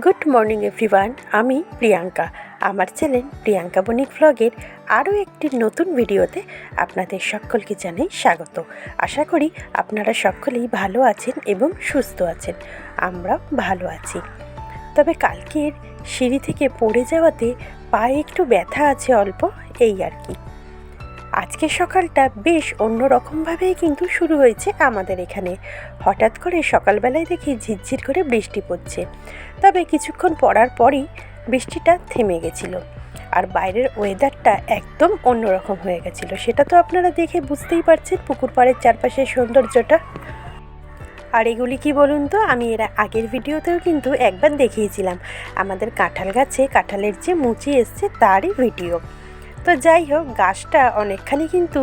Good morning everyone আমি প্রিয়াঙ্কা। আমার channel Priyanka বণিক ভ্লগের আরও একটি নতুন ভিডিওতে আপনাদের সকলকে জানাই স্বাগত। আশা করি আপনারা সকলেই ভালো আছেন এবং সুস্থ আছেন। আমরাও ভালো আছি। তবে কালকের সিঁড়ি থেকে পড়ে যাওয়াতে পায়ে একটু ব্যথা আছে অল্প, এই আর কি। আজকে সকালটা বেশ অন্যরকমভাবেই কিন্তু শুরু হয়েছে আমাদের এখানে। হঠাৎ করে সকালবেলায় দেখি ঝিরঝির করে বৃষ্টি পড়ছে। তবে কিছুক্ষণ পড়ার পরই বৃষ্টিটা থেমে গেছিল। আর বাইরের ওয়েদারটা একদম অন্যরকম হয়ে গেছিল। সেটা তো আপনারা দেখে বুঝতেই পারছেন পুকুর পাড়ের চারপাশের সৌন্দর্যটা। আর এগুলি কি বলুন তো? আমি এরা আগের ভিডিওতেও কিন্তু একবার দেখিয়েছিলাম। আমাদের কাঁঠাল গাছে কাঁঠালের যে মুচি এসছে, তারই ভিডিও তো যাই হোক, গাছটা অনেকখানি কিন্তু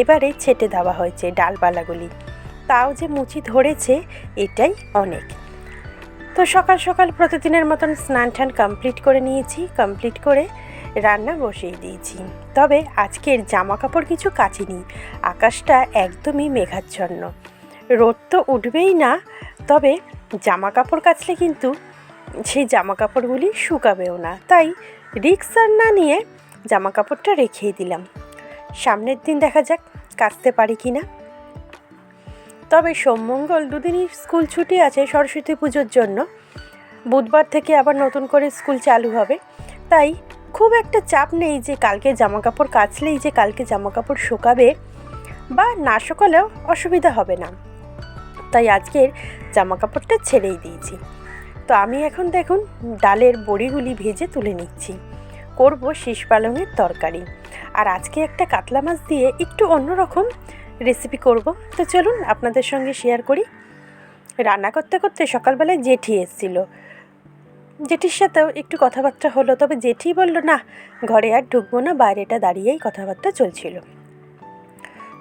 এবারে ছেটে দেওয়া হয়েছে ডালপালাগুলি। তাও যে মুচি ধরেছে, এটাই অনেক। তো সকাল সকাল প্রতিদিনের মতন স্নান টান কমপ্লিট করে নিয়েছি, কমপ্লিট করে রান্না বসিয়ে দিয়েছি। তবে আজকের জামা কাপড় কিছু কাচিনি, আকাশটা একদমই মেঘাচ্ছন্ন। রোদ তো উঠবেই না, তবে জামা কাপড় কাচলে কিন্তু সেই জামা কাপড়গুলি শুকাবেও না। তাই রিক্স আর না নিয়ে জামা কাপড়টা রেখেই দিলাম। সামনের দিন দেখা যাক কাচতে পারি কি না তবে সোমমঙ্গল দুদিনই স্কুল ছুটি আছে সরস্বতী পুজোর জন্য। বুধবার থেকে আবার নতুন করে স্কুল চালু হবে। তাই খুব একটা চাপ নেই যে কালকে জামা কাপড় কাচলেই যে কালকে জামা কাপড় শুকাবে বা না শুকালেও অসুবিধা হবে না। তাই আজকের জামা কাপড়টা ছেড়েই দিয়েছি। তো আমি এখন দেখুন ডালের বড়িগুলি ভেজে তুলে নিচ্ছি। করব শীষ পালংয়ের তরকারি। আর আজকে একটা কাতলা মাছ দিয়ে একটু অন্যরকম রেসিপি করব। তো চলুন আপনাদের সঙ্গে শেয়ার করি। রান্না করতে করতে সকালবেলায় জেঠি এসেছিল। জেঠির সাথেও একটু কথাবার্তা হলো, তবে জেঠি বলল, না, ঘরে আর ঢুকবো না, বাইরেটা দাঁড়িয়েই কথাবার্তা চলছিল।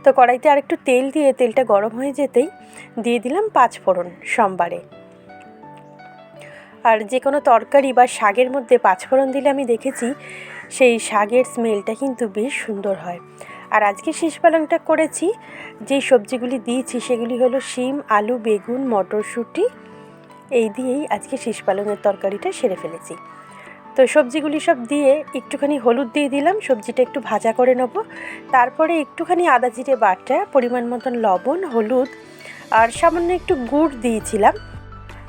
তো কড়াইতে আর একটু তেল দিয়ে তেলটা গরম হয়ে যেতেই দিয়ে দিলাম পাঁচ ফোড়ন সোমবারে। আর যে কোনো তরকারি বা শাকের মধ্যে পাঁচফোড়ন দিলে আমি দেখেছি, সেই শাকের স্মেলটা কিন্তু বেশ সুন্দর হয়। আর আজকে শীষ পালংটা করেছি, যে সবজিগুলি দিয়েছি সেগুলি হলো শিম, আলু, বেগুন, মটরশুঁটি, এই দিয়েই আজকে শীষ পালংয়ের তরকারিটা সেরে ফেলেছি। তো সবজিগুলি সব দিয়ে একটুখানি হলুদ দিয়ে দিলাম, সবজিটা একটু ভাজা করে নেব। তারপরে একটুখানি আদা জিরে বাটা, পরিমাণ মতন লবণ, হলুদ, আর সামান্য একটু গুড় দিয়েছিলাম।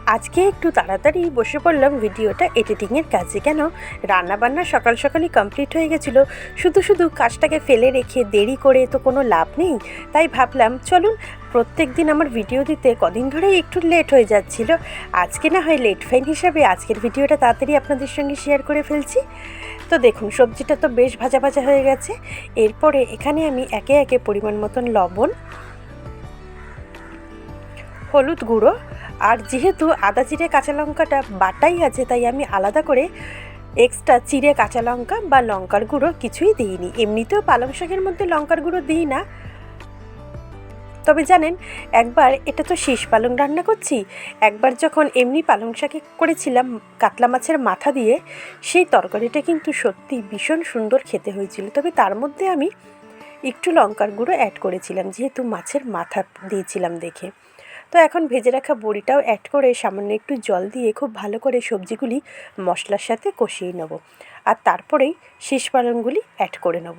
আজকে একটু তাড়াতাড়ি বসে পড়লাম ভিডিওটা এডিটিংয়ের কাজে। কেন? রান্নাবান্না সকাল সকালই কমপ্লিট হয়ে গেছিল। শুধু শুধু কাজটাকে ফেলে রেখে দেরি করে তো কোনো লাভ নেই। তাই ভাবলাম, চলুন, প্রত্যেক দিন আমার ভিডিও দিতে কদিন ধরেই একটু লেট হয়ে যাচ্ছিল। আজকে না হয় লেট ফাইন হিসাবে আজকের ভিডিওটা তাড়াতাড়ি আপনাদের সঙ্গে শেয়ার করে ফেলছি। তো দেখুন, সবজিটা তো বেশ ভাজা ভাজা হয়ে গেছে। এরপরে এখানে আমি একে একে পরিমাণ মতন লবণ, হলুদ গুঁড়ো আর যেহেতু আদা চিড়ে কাঁচা লঙ্কাটা বাটাই আছে, তাই আমি আলাদা করে এক্সট্রা চিড়ে কাঁচা লঙ্কা বা লঙ্কার গুঁড়ো কিছুই দিইনি। এমনিতেও পালং শাকের মধ্যে লঙ্কার গুঁড়ো দিই না। তবে জানেন, একবার এটা তো শেষ পালং রান্না করছি, একবার যখন এমনি পালং শাকে করেছিলাম কাতলা মাছের মাথা দিয়ে, সেই তরকারিটা কিন্তু সত্যি ভীষণ সুন্দর খেতে হয়েছিল। তবে তার মধ্যে আমি একটু লঙ্কার গুঁড়ো অ্যাড করেছিলাম, যেহেতু মাছের মাথা দিয়েছিলাম দেখে। তো এখন ভেজে রাখা বড়িটাও অ্যাড করে সামান্য একটু জল দিয়ে খুব ভালো করে সবজিগুলি মশলার সাথে কষিয়ে নেব। আর তারপরেই শীষ পালংগুলি অ্যাড করে নেব।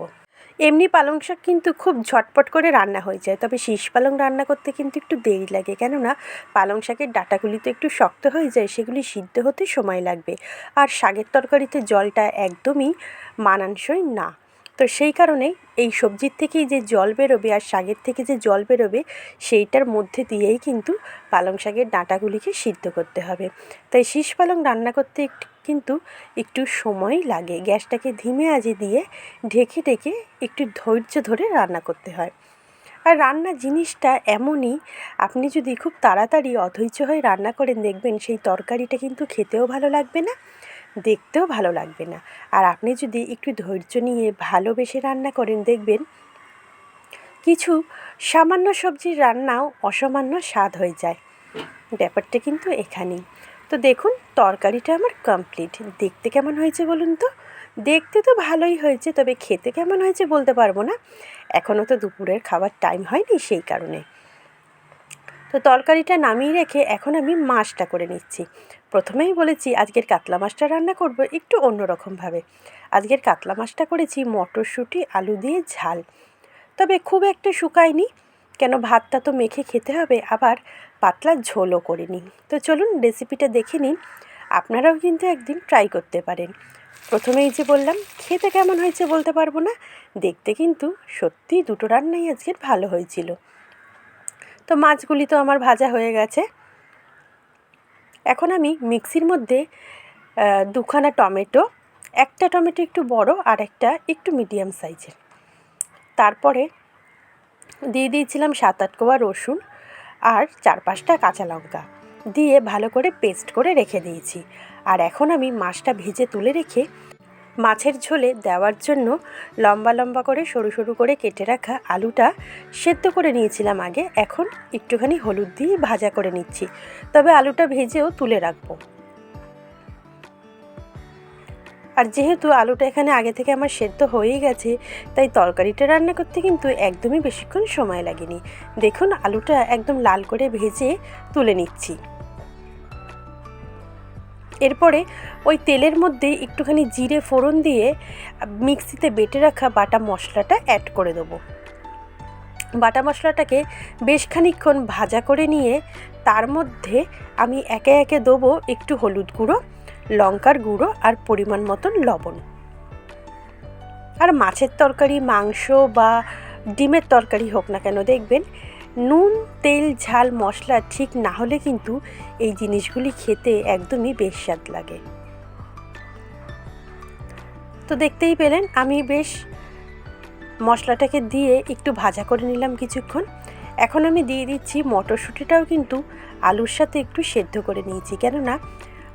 এমনি পালং শাক কিন্তু খুব ঝটপট করে রান্না হয়ে যায়, তবে শীষ পালং রান্না করতে কিন্তু একটু দেরি লাগে। কেননা পালং শাকের ডাটাগুলি তো একটু শক্ত হয়ে যায়, সেগুলি সিদ্ধ হতে সময় লাগবে। আর শাকের তরকারিতে জলটা একদমই মানানসই না। তো সেই কারণে এই সবজির থেকেই যে জল বেরোবে আর শাকের থেকে যে জল বেরোবে, সেইটার মধ্যে দিয়েই কিন্তু পালং শাকের ডাঁটাগুলিকে সিদ্ধ করতে হবে। তাই শীষ পালং রান্না করতে কিন্তু একটু সময় লাগে। গ্যাসটাকে ধিমে আজে দিয়ে ঢেকে ঢেকে একটু ধৈর্য ধরে রান্না করতে হয়। আর রান্না জিনিসটা এমনই, আপনি যদি খুব তাড়াতাড়ি অধৈর্য হয়ে রান্না করেন, দেখবেন সেই তরকারিটা কিন্তু খেতেও ভালো লাগবে না। দেখতেও ভালো লাগবে না। আর আপনি যদি একটু ধৈর্য নিয়ে ভালোবেসে রান্না করেন, দেখবেন কিছু সামান্য সবজির রান্নাও অসামান্য স্বাদ হয়ে যায়। ব্যাপারটা কিন্তু এখানেই। তো দেখুন, তরকারিটা আমার কমপ্লিট দেখতে কেমন হয়েছে বলুন তো? দেখতে তো ভালোই হয়েছে, তবে খেতে কেমন হয়েছে বলতে পারব না। এখনও তো দুপুরের খাবার টাইম হয়নি সেই কারণে। তো তরকারিটা নামিয়ে রেখে এখন আমি মাছটা করে নিচ্ছি। প্রথমেই বলেছি, আজকের কাতলা মাছটা রান্না করব একটু অন্যরকমভাবে। আজকের কাতলা মাছটা করেছি মটরশুঁটি, আলু দিয়ে ঝাল। তবে খুব একটা শুকায়নি। কেন ভাতটা তো মেখে খেতে হবে, আবার পাতলা ঝোলও করে নিই তো চলুন রেসিপিটা দেখে নিন। আপনারাও কিন্তু একদিন ট্রাই করতে পারেন। প্রথমেই যে বললাম, খেতে কেমন হয়েছে বলতে পারব না। দেখতে কিন্তু সত্যি দুটো রান্নাই আজকের ভালো হয়েছিল। তো মাছগুলি তো আমার ভাজা হয়ে গেছে। এখন আমি মিক্সির মধ্যে দুখানা টমেটো, একটা টমেটো একটু বড় আর একটা একটু মিডিয়াম সাইজের। তারপরে দিয়ে দিয়েছিলাম সাত আট কোয়া রসুন আর চার পাঁচটা কাঁচা লঙ্কা। দিয়ে ভালো করে পেস্ট করে রেখে দিয়েছি। আর এখন আমি মাছটা ভেজে তুলে রেখে মাছের ঝোলে দেওয়ার জন্য লম্বা লম্বা করে সরু সরু করে কেটে রাখা আলুটা সেদ্ধ করে নিয়েছিলাম আগে। এখন একটুখানি হলুদ দিয়ে ভাজা করে নিচ্ছি। তবে আলুটা ভেজেও তুলে রাখব। আর যেহেতু আলুটা এখানে আগে থেকে আমার সেদ্ধ হয়েই গেছে, তাই তরকারিটা রান্না করতে কিন্তু একদমই বেশিক্ষণ সময় লাগেনি। দেখুন, আলুটা একদম লাল করে ভেজে তুলে নিচ্ছি। এরপরে ওই তেলের মধ্যে একটুখানি জিরে ফোড়ন দিয়ে মিক্সিতে বেটে রাখা বাটা মশলাটা অ্যাড করে দেবো। বাটা মশলাটাকে বেশ খানিক্ষণ ভাজা করে নিয়ে তার মধ্যে আমি একে একে দেবো একটু হলুদ গুঁড়ো, লঙ্কার গুঁড়ো আর পরিমাণ মতন লবণ। আর মাছের তরকারি, মাংস বা ডিমের তরকারি হোক না কেন দেখবেন নুন, তেল, ঝাল, মশলা ঠিক না হলে কিন্তু এই জিনিসগুলি খেতে একদমই বেশ স্বাদ লাগে। তো দেখতেই পেলেন, আমি বেশ মশলাটাকে দিয়ে একটু ভাজা করে নিলাম কিছুক্ষণ। এখন আমি দিয়ে দিচ্ছি মটরশুঁটিটাও কিন্তু আলুর সাথে একটু সেদ্ধ করে নিয়েছি। কেননা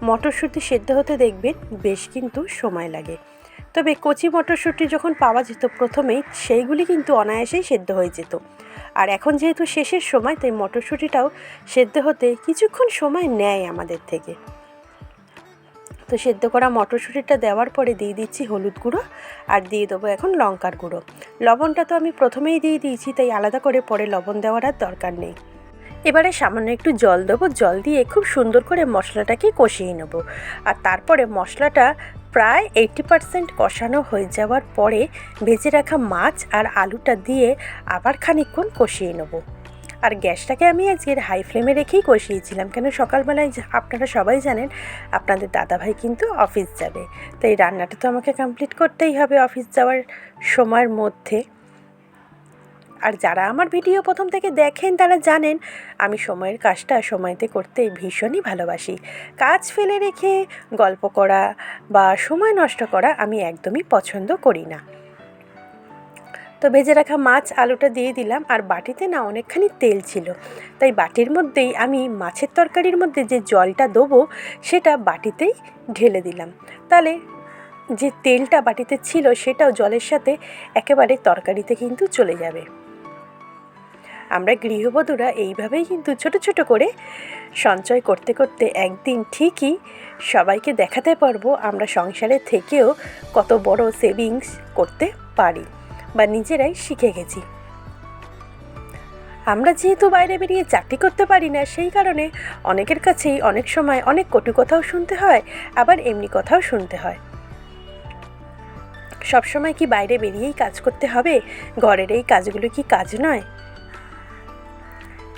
মটরশুঁটি সেদ্ধ হতে দেখবেন বেশ কিন্তু সময় লাগে। তবে কচি মটরশুঁটি যখন পাওয়া যেত প্রথমেই, সেইগুলি কিন্তু অনায়াসেই সেদ্ধ হয়ে যেত। আর এখন যেহেতু শেষের সময়, তাই মটরশুঁটিটাও সেদ্ধ হতে কিছুক্ষণ সময় নেয় আমাদের থেকে। তো সেদ্ধ করা মটরশুঁটিটা দেওয়ার পরে দিয়ে দিচ্ছি হলুদ গুঁড়ো আর দিয়ে দেবো এখন লঙ্কার গুঁড়ো। লবণটা তো আমি প্রথমেই দিয়ে দিয়েছি, তাই আলাদা করে পরে লবণ দেওয়ার আর দরকার নেই। এবারে সামান্য একটু জল দেবো, জল দিয়ে খুব সুন্দর করে মশলাটাকে কষিয়ে নেব। আর তারপরে মশলাটা প্রায় এইটি পারসেন্ট কষানো হয়ে যাওয়ার পরে ভেজে রাখা মাছ আর আলুটা দিয়ে আবার খানিকক্ষণ কষিয়ে নেব। আর গ্যাসটাকে আমি আজকের হাই ফ্লেমে রেখেই কষিয়েছিলাম। কেন সকালবেলায় আপনারা সবাই জানেন, আপনাদের দাদাভাই কিন্তু অফিস যাবে। তাই রান্নাটা তো আমাকে কমপ্লিট করতেই হবে অফিস যাওয়ার সময়ের মধ্যে। আর যারা আমার ভিডিও প্রথম থেকে দেখেন, তারা জানেন আমি সময়ের কাজটা সময়তে করতে ভীষণই ভালোবাসি। কাজ ফেলে রেখে গল্প করা বা সময় নষ্ট করা আমি একদমই পছন্দ করি না। তো ভেজে রাখা মাছ আলুটা দিয়ে দিলাম আর বাটিতে না অনেকখানি তেল ছিল। তাই বাটির মধ্যেই আমি মাছের তরকারির মধ্যে যে জলটা দেবো, সেটা বাটিতেই ঢেলে দিলাম। তাহলে যে তেলটা বাটিতে ছিল, সেটাও জলের সাথে একেবারে তরকারিতে কিন্তু চলে যাবে। আমরা গৃহবধূরা এইভাবেই কিন্তু ছোট ছোট করে সঞ্চয় করতে করতে একদিন ঠিকই সবাইকে দেখাতে পারব আমরা সংসারে থেকেও কত বড় সেভিংস করতে পারি বা নিজেরাই শিখে গেছি। আমরা যেহেতু বাইরে বেরিয়ে চাকরি করতে পারি না, সেই কারণে অনেকের কাছেই অনেক সময় অনেক কটু কথাও শুনতে হয়, আবার এমনি কথাও শুনতে হয়। সবসময় কি বাইরে বেরিয়েই কাজ করতে হবে? ঘরের এই কাজগুলো কি কাজ নয়?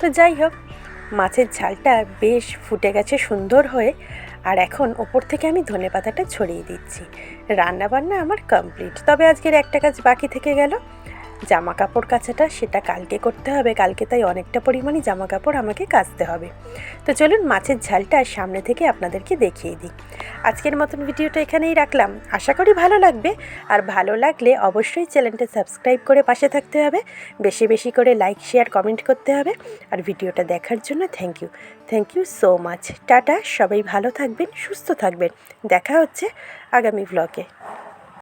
তো যাই হোক, মাছের ঝালটা বেশ ফুটে গেছে সুন্দর হয়ে, আর এখন ওপর থেকে আমি ধনে পাতাটা ছড়িয়ে দিচ্ছি। রান্না বান্না আমার কমপ্লিট তবে আজকের একটা কাজ বাকি থেকে গেল। জামা কাপড় কাচাটা সেটা কালকে করতে হবে। কালকে তাই অনেকটা পরিমাণে জামা কাপড় আমাকে কাচতে হবে। তো চলুন মাছের ঝালটা সামনে থেকে আপনাদেরকে দেখিয়ে দিই। আজকের মতন ভিডিওটা এখানেই রাখলাম। আশা করি ভালো লাগবে। আর ভালো লাগলে অবশ্যই চ্যানেলটা সাবস্ক্রাইব করে পাশে থাকতে হবে। বেশি বেশি করে লাইক, শেয়ার, কমেন্ট করতে হবে। আর ভিডিওটা দেখার জন্য thank you thank you so much tata. সবাই ভালো থাকবেন, সুস্থ থাকবেন। দেখা হচ্ছে আগামী ব্লগে